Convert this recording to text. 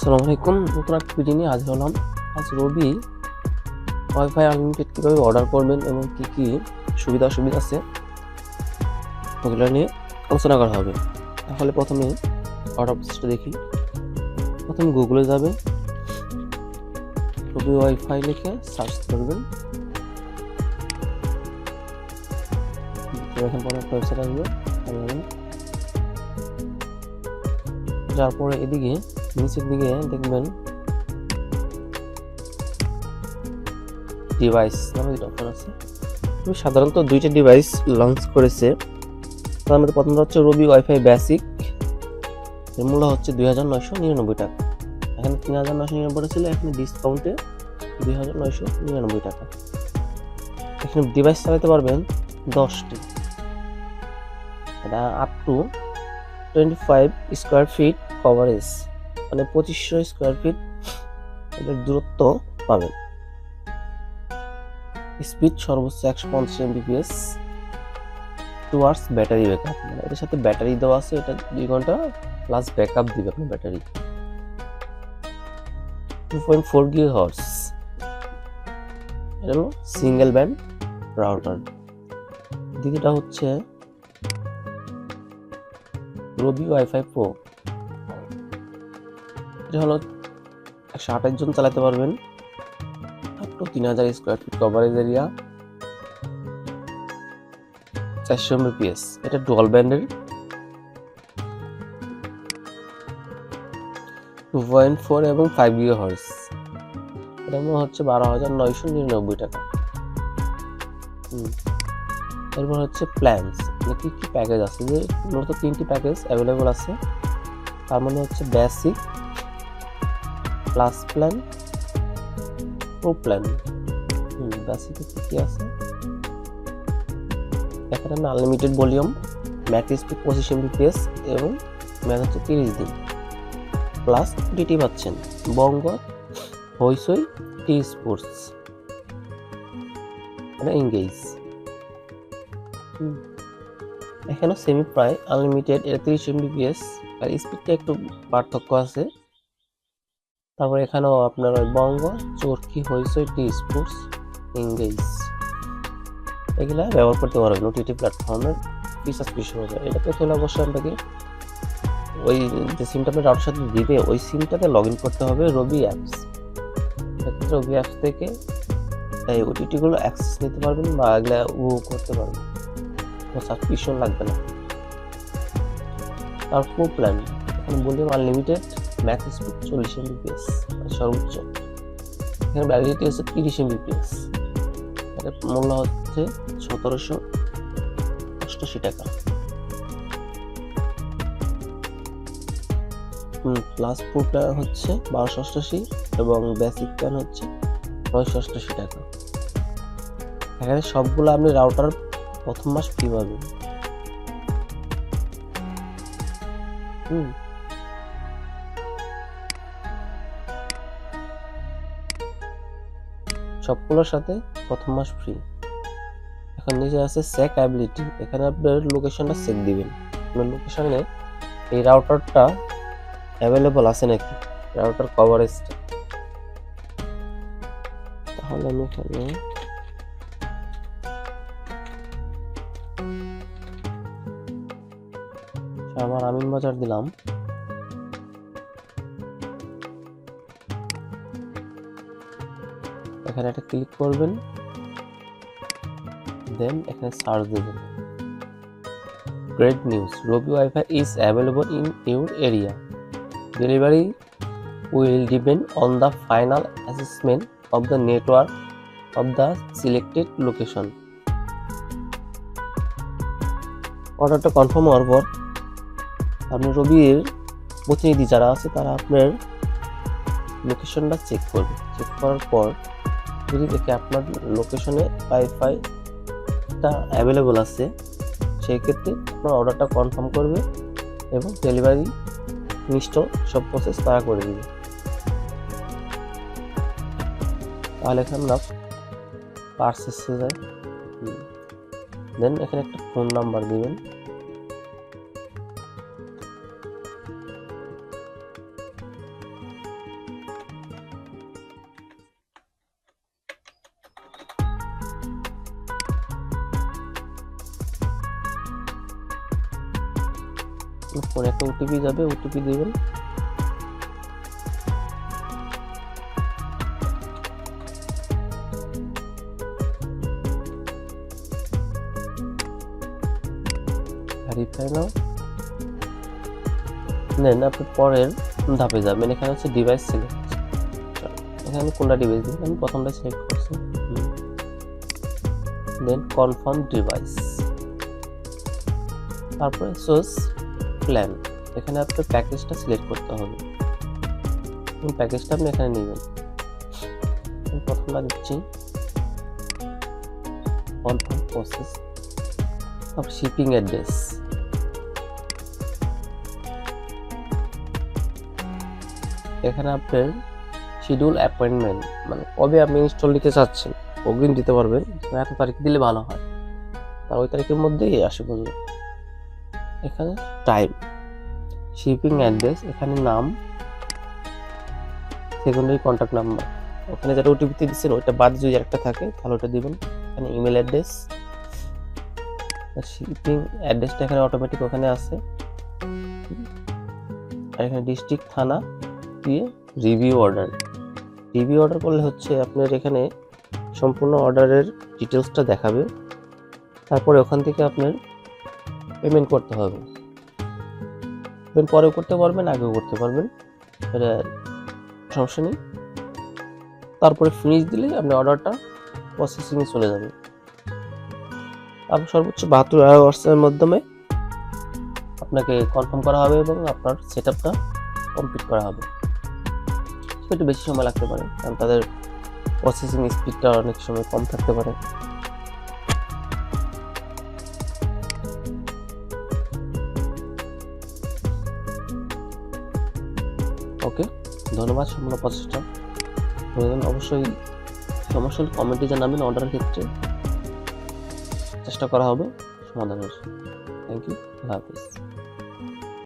আসসালামু আলাইকুম। নতুন একটা ভিডিও নিয়ে হাজির হলাম। আজ রবি ওয়াইফাই আনলিমিটেড কীভাবে অর্ডার করবেন এবং কী কী সুবিধা অসুবিধা আছে, ওগুলো নিয়ে আলোচনা করা হবে। তাহলে প্রথমে অর্ডার প্রসেসটা দেখি। প্রথমে গুগলে যাবে। রবি ওয়াইফাই লিখে সার্চ করবেন। এখানে পরে ওয়েবসাইট আসবে। যার পরে এদিকে নিচের দিকে দেখবেন ডিভাইস নামে যেটা অপশন আছে। তুমি সাধারণত দুইটা ডিভাইস লঞ্চ করেছে। তার মধ্যে প্রথমটা হচ্ছে রবি ওয়াইফাই বেসিক এর মূল্য হচ্ছে দুই হাজার নয়শো নিরানব্বই টাকা। এখানে তিন হাজার নয়শো নিরানব্বই ছিল, এখানে ডিসকাউন্টে দুই হাজার নয়শো নিরানব্বই টাকা। এখানে ডিভাইস চালাতে পারবেন দশটি। এটা up to twenty five square feet coverage মানে পঁচিশশো স্কোয়ার ফিট দূরত্ব পাবেন। স্পিড সর্বোচ্চ একশো পঞ্চাশ Mbps two hours battery backup মানে এটার সাথে ব্যাটারি দেওয়া আছে, এটা দুই ঘণ্টা প্লাস ব্যাকআপ দিবে আপনার battery two point four gigahertz এটা হলো সিঙ্গেল ব্যান্ড রাউটার দ্বিতীয়টা হচ্ছে রবি ওয়াইফাই প্রো এটা হলো একশো আঠাশ জন চালাতে পারবেন আপ টু তিন হাজার স্কোয়ার ফিট কভারেজ এরিয়া চারশো এমবিপিএস এটা ডুয়াল ব্যান্ডের টু পয়েন্ট ফোর এবং ফাইভ গিগা হর্স এটা মনে হচ্ছে বারো হাজার নয়শো নিরানব্বই টাকা। এরপর হচ্ছে প্ল্যান্স মানে কি কি প্যাকেজ আছে? যে মূলত তিনটি প্যাকেজ অ্যাভেলেবল আছে। তার মধ্যে হচ্ছে basic plus plan pro plan hmm বেসিকে কী কী আছে? এখানে আমি আনলিমিটেড ভলিউম ম্যাক স্পিড পঁচিশ এমবিপিএস এবং ম্যাচ হচ্ছে তিরিশ দিন। প্লাস ডিটি পাচ্ছেন, বঙ্গ হইসই টি স্পোর্টস এটা এঙ্গেজ এখানেও সেমি প্রায় আনলিমিটেড এটা তিরিশ এমবিপিএস আর স্পিডটা একটু পার্থক্য আছে। তারপর এখানেও আপনার ওই Bongo, Chorki Hoichoi T Sports engage এগুলা ব্যবহার করতে পারবেন ওটিটি প্ল্যাটফর্মের ফিচার্স বেশি হবে এটা পেতে হলে অবশ্যই আপনাকে ওই যে সিমটা আপনি রাউটার সাথে দিবে, ওই সিমটাতে লগ ইন করতে হবে রবি অ্যাপস সেক্ষেত্রে রবি অ্যাপস থেকে এই ওটিটিগুলো অ্যাক্সেস নিতে পারবেন বা এগুলা ও করতে পারবেন। কোনো সাবস্ক্রিপশন লাগবে না। আর প্ল্যান এখানে বললাম আনলিমিটেড ম্যাক্স স্পিড চল্লিশ এমবিপিএস সর্বোচ্চ। এখানে ভ্যালিডিটি হচ্ছে তিরিশ এমবিপিএস। এটার মূল্য হচ্ছে সতেরোশো অষ্টাশি টাকা। প্লাস প্রো প্ল্যান হচ্ছে বারোশো অষ্টাশি এবং বেসিক প্ল্যান হচ্ছে নয়শো অষ্টাশি টাকা। এখানে সবগুলো আপনি রাউটার প্রথম মাস ফ্রি পাবেন। হুম সবগুলোর সাথে প্রথম মাস ফ্রি এখন নিচে আছে চেক অ্যাবিলিটি এখানে আপনার লোকেশনটা চেক দিবেন। আপনার লোকেশনে এই রাউটারটা অ্যাভেলেবল আছে নাকি? রাউটার কভারেজটা তাহলে আমি এখানে আমার আমিন বাজার দিলাম। এখানে একটা ক্লিক করবেন দেন এখানে সার্চ দেবেন। Great news Robi WiFi is available in your area delivery will depend on the final assessment of the network of the selected location অর্ডারটা কনফার্ম হওয়ার পর, আপনি রবির প্রতিনিধি যারা আছে, তারা আপনার লোকেশনটা চেক করবে। চেক করার পর যদি দেখে আপনার লোকেশনে ওয়াইফাইটা অ্যাভেলেবল আছে, সেই ক্ষেত্রে আপনার অর্ডারটা কনফার্ম করবে এবং ডেলিভারি ইনস্টল সব প্রসেস তারা করে দিবে। তাহলে এখানে আমরা পার্সেসে যাই দেন এখানে একটা ফোন নাম্বার দিবেন। ফোনে একটা ওটিপি যাবে ওটিপি দিবেন। আপনি পরের ধাপে যাবেন। এখানে হচ্ছে ডিভাইস সিলেক্ট এখানে কোনটা ডিভাইস দিবেন আমি প্রথমটা সিলেক্ট করছি। কনফার্ম ডিভাইস তারপরে সোর্স প্ল্যান এখানে আপনার প্যাকেজটা সিলেক্ট করতে হবে। প্যাকেজটা আপনি এখানে নেবেন। আমি প্রথমটা দিচ্ছি কনফার্ম প্রসেস তারপর শিপিং অ্যাড্রেস এখানে আপনার শিডিউল অ্যাপয়েন্টমেন্ট মানে কবে আপনি ইনস্টল নিতে চাচ্ছেন অগ্রিম দিতে পারবেন। এত তারিখ দিলে ভালো হয়। তা ওই তারিখের মধ্যেই আসে বলবে। এখানে? টাইম শিপিং অ্যাড্রেস এখানে নাম সেকেন্ডারি কন্ট্যাক্ট নাম্বার ওখানে যেটা ওটিপিতে দিচ্ছেন, ওইটা বাদ যদি একটা থাকে, তাহলে ওটা দিবেন। এখানে ইমেল অ্যাড্রেস শিপিং অ্যাড্রেসটা এখানে অটোমেটিক ওখানে আছে। আর এখানে ডিস্ট্রিক্ট থানা দিয়ে রিভিউ অর্ডার রিভিউ অর্ডার করলে হচ্ছে আপনার এখানে সম্পূর্ণ অর্ডারের ডিটেলসটা দেখাবে। তারপরে ওখান থেকে আপনার পেমেন্ট করতে হবে। পেমেন্ট পরেও করতে পারবেন, আগেও করতে পারবেন। এটা সমস্যা নেই। তারপরে ফিনিশ দিলে আপনি অর্ডারটা প্রসেসিংয়ে চলে যাবে। আপনি সর্বোচ্চ বাহাত্তর আওয়ার্সের মাধ্যমে আপনাকে কনফার্ম করা হবে এবং আপনার সেট আপটা কমপ্লিট করা হবে। একটু বেশি সময় লাগতে পারে, কারণ তাদের প্রসেসিং স্পিডটা অনেক সময় কম থাকতে পারে। ওকে, ধন্যবাদ সম্পূর্ণ প্রচেষ্টা। প্রয়োজন অবশ্যই সমস্যা কমেন্টে জানাবেন অর্ডারের ক্ষেত্রে চেষ্টা করা হবে সমাধানের থ্যাংক ইউ আল্লাহ হাফিজ।